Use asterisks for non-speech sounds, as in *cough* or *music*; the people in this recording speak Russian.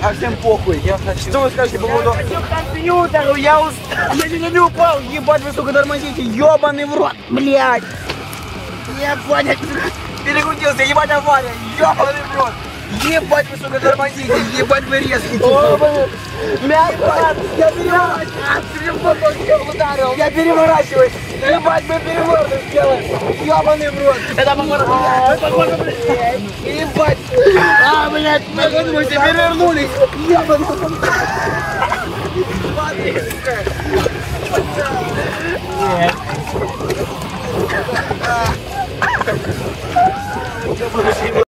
совсем похуй. Я хочу. Что вы скажете по поводу... компьютеру, я устал. Я чуть не упал. Ебать, вы, сука, тормозите. Ебаный в рот, блядь. *laughs* Ебать, перекрутился, ебать авария. Ебаный в рот. Ебать вы, сука, тормозите, ебать вы резкие. Мягко, я переворачиваюсь. Я ударил. Я переворачиваюсь. Ебать, мы переворот сделаем. Ебаный в рот. Это похоже. А, блядь, перевернулись. Ебаный в рот. Нет.